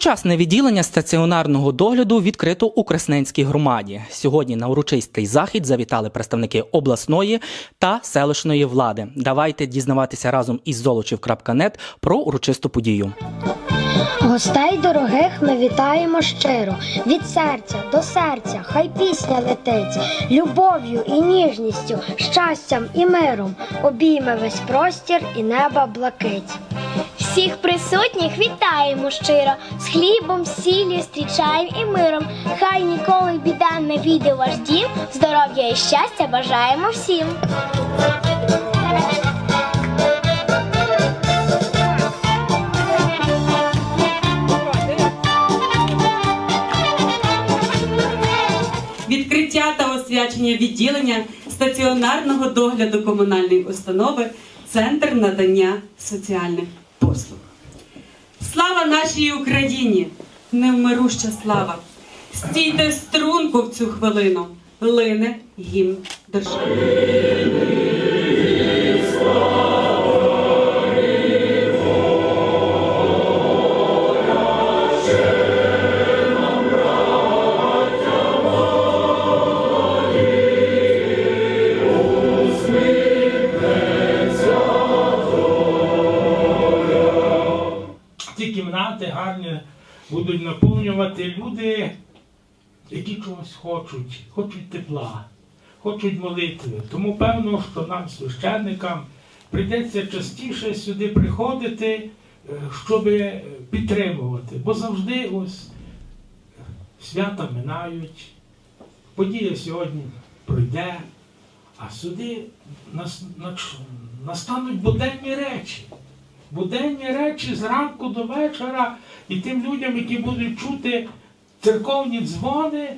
Сучасне відділення стаціонарного догляду відкрито у Красненській громаді. Сьогодні на урочистий захід завітали представники обласної та селищної влади. Давайте дізнаватися разом із Золочів.нет про урочисту подію. Гостей дорогих ми вітаємо щиро від серця до серця, хай пісня летить, любов'ю і ніжністю, щастям і миром обійме весь простір і неба блакить. Всіх присутніх вітаємо щиро, з хлібом, сіллю зустрічаємо і миром. Хай ніколи біда не війде ваш дім, здоров'я і щастя бажаємо всім. відкриття та освячення відділення стаціонарного догляду комунальної установи Центр надання соціальних послуг. Слава нашій Україні! Невмируща слава! Стійте струнку в цю хвилину, лине гімн держави. Будуть наповнювати люди, які чогось хочуть, хочуть тепла, хочуть молитви. Тому певно, що нам, священникам, прийдеться частіше сюди приходити, щоб підтримувати. Бо завжди ось свята минають, подія сьогодні пройде, а сюди настануть буденні речі буденні речі зранку до вечора і тим людям, які будуть чути церковні дзвони,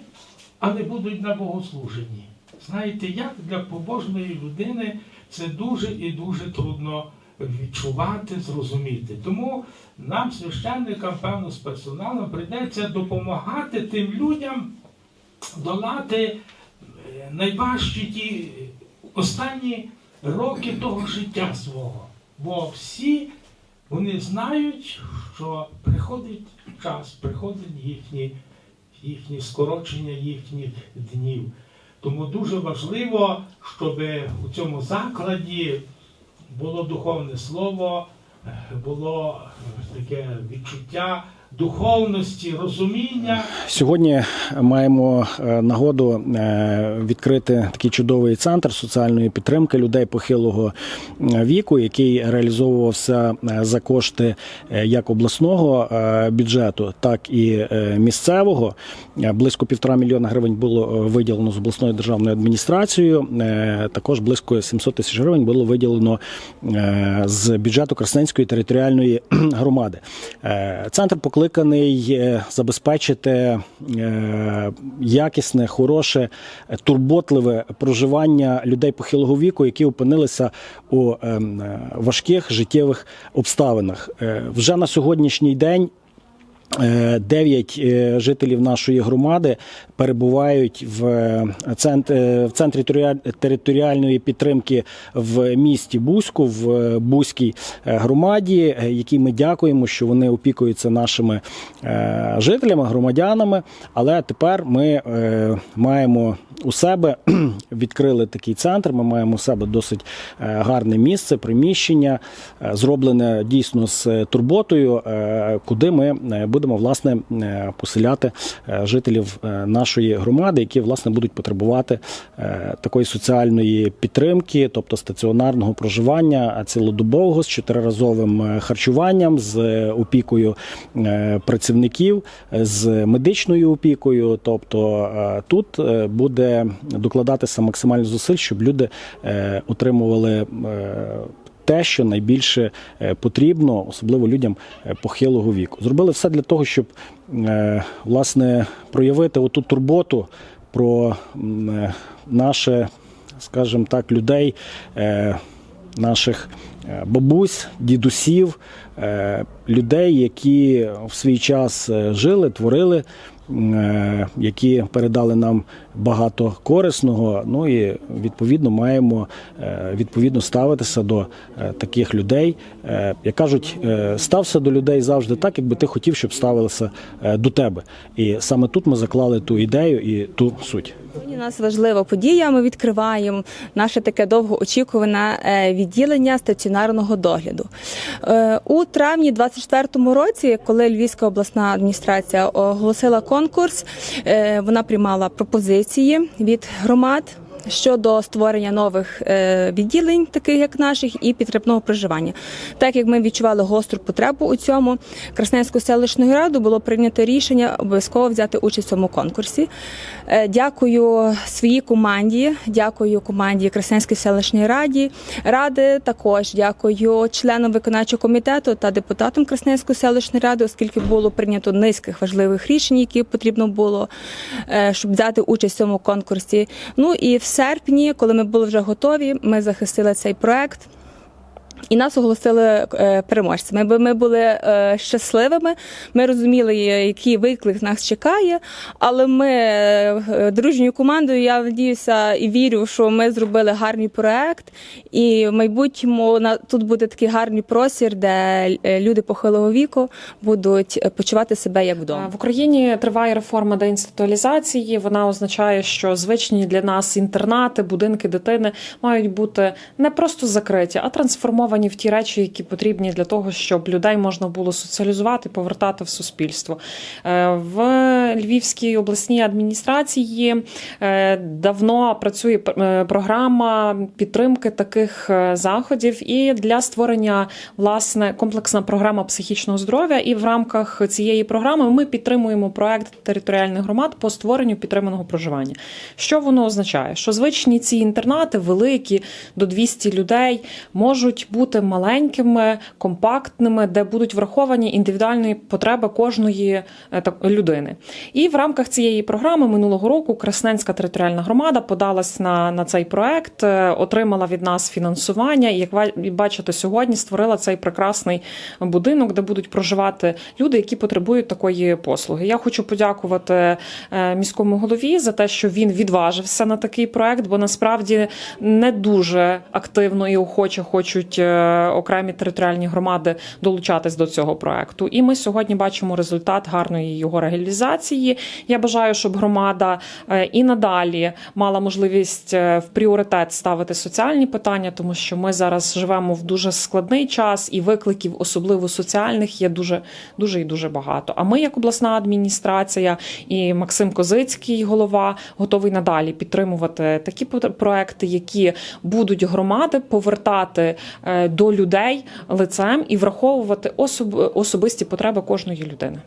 а не будуть на богослуженні. Знаєте, як для побожної людини це дуже і дуже трудно відчувати, зрозуміти. Тому нам, священникам, певно, з персоналом, прийдеться допомагати тим людям долати е, найважчі ті останні роки того життя свого. Бо всі вони знають, що приходить час, приходить їхні, їхні скорочення їхніх днів. Тому дуже важливо, щоб у цьому закладі було духовне слово, е, було е, таке відчуття духовності, розуміння. Сьогодні маємо е, нагоду е, відкрити такий чудовий центр соціальної підтримки людей похилого е, віку, який реалізовувався е, за кошти е, як обласного е, бюджету, так і е, місцевого. Е, Близько півтора мільйона гривень було е, виділено з обласною державною адміністрацією. Е, Також близько 700 тисяч гривень було виділено е, з бюджету Красненської територіальної громади. Е, Центр покликаний е, забезпечити е, якісне, хороше, е, турботливе проживання людей похилого віку, які опинилися у ем, важких життєвих обставинах. Вже на сьогоднішній день. Е, Дев'ять е, жителів нашої громади перебувають в е, цент- е, в центрі територіаль- територіальної підтримки в місті Бузьку, в Бузькій громаді, якій ми дякуємо, що вони опікуються нашими жителями, громадянами. Але тепер ми маємо у себе відкрили такий центр. Ми маємо у себе досить гарне місце, приміщення, зроблене дійсно з турботою, куди ми е, будемо власне е, поселяти е, жителів е, нашої громади, які власне будуть потребувати такої соціальної підтримки, тобто стаціонарного проживання цілодобового з чотириразовим харчуванням, з опікою працівників, з медичною опікою. Тобто тут буде докладатися максимально зусиль, щоб люди отримували. Те, що найбільше е, потрібно, особливо людям е, похилого віку, зробили все для того, щоб е, власне проявити оту турботу про наше, скажімо так, людей, наших бабусь, дідусів, людей, які в свій час жили, творили які передали нам багато корисного. Ну і відповідно маємо е, відповідно ставитися до е, таких людей. Е, Як кажуть, е, стався до людей завжди так, якби ти хотів, щоб ставилися е, до тебе. І саме тут ми заклали ту ідею і ту суть. Сьогодні у нас важлива подія. Ми відкриваємо наше таке довгоочікуване е, відділення стаціонарного догляду. Е, У травні 24-му році, коли Львівська обласна адміністрація оголосила конкурс, е, вона приймала пропозиції від громад. Щодо створення нових е, відділень, таких як наших, і підтримного проживання, так як ми відчували гостру потребу у цьому, Красненською селищною радою було прийнято рішення обов'язково взяти участь в цьому конкурсі. Е, Дякую своїй команді, дякую команді Красненської селищної раді ради. Також дякую членам виконавчого комітету та депутатам Красненської селищної ради, оскільки було прийнято низьких важливих рішень, які потрібно було, е, щоб взяти участь в цьому конкурсі. Ну і в серпні, коли ми були вже готові, ми захистили цей проект. І нас оголосили е, переможцями. Ми, ми були е, щасливими. Ми розуміли, який виклик нас чекає. Але ми е, дружньою командою, я надіюся і вірю, що ми зробили гарний проект. І в майбутньому на тут буде такий гарний простір, де е, люди похилого віку будуть е, почувати себе як вдома. В Україні триває реформа деінституалізації. Вона означає, що звичні для нас інтернати, будинки дитини мають бути не просто закриті, а трансформовані в ті речі, які потрібні для того, щоб людей можна було соціалізувати, повертати в суспільство. Е, В Львівській обласній адміністрації е, давно працює е, програма підтримки таких заходів і для створення власне комплексна програма психічного здоров'я. І в рамках цієї програми ми підтримуємо проект територіальних громад по створенню підтриманого проживання. Що воно означає? Що звичні ці інтернати великі до 200 людей можуть бути маленькими, компактними, де будуть враховані індивідуальні потреби кожної е, людини. І в рамках цієї програми минулого року Красненська територіальна громада подалась на, на цей проект, е, отримала від нас фінансування. І як ви бачите, сьогодні створила цей прекрасний будинок, де будуть проживати люди, які потребують такої послуги. Я хочу подякувати е, міському голові за те, що він відважився на такий проект, бо насправді не дуже активно і охоче хочуть окремі територіальні громади долучатись до цього проекту. І ми сьогодні бачимо результат гарної його реалізації. Я бажаю, щоб громада е, і надалі мала можливість е, в пріоритет ставити соціальні питання, тому що ми зараз живемо в дуже складний час, і викликів, особливо соціальних, є дуже дуже і дуже багато. А ми, як обласна адміністрація, і Максим Козицький, голова, готовий надалі підтримувати такі проекти, які будуть громади повертати е, до людей лицем і враховувати особ- особисті потреби кожної людини.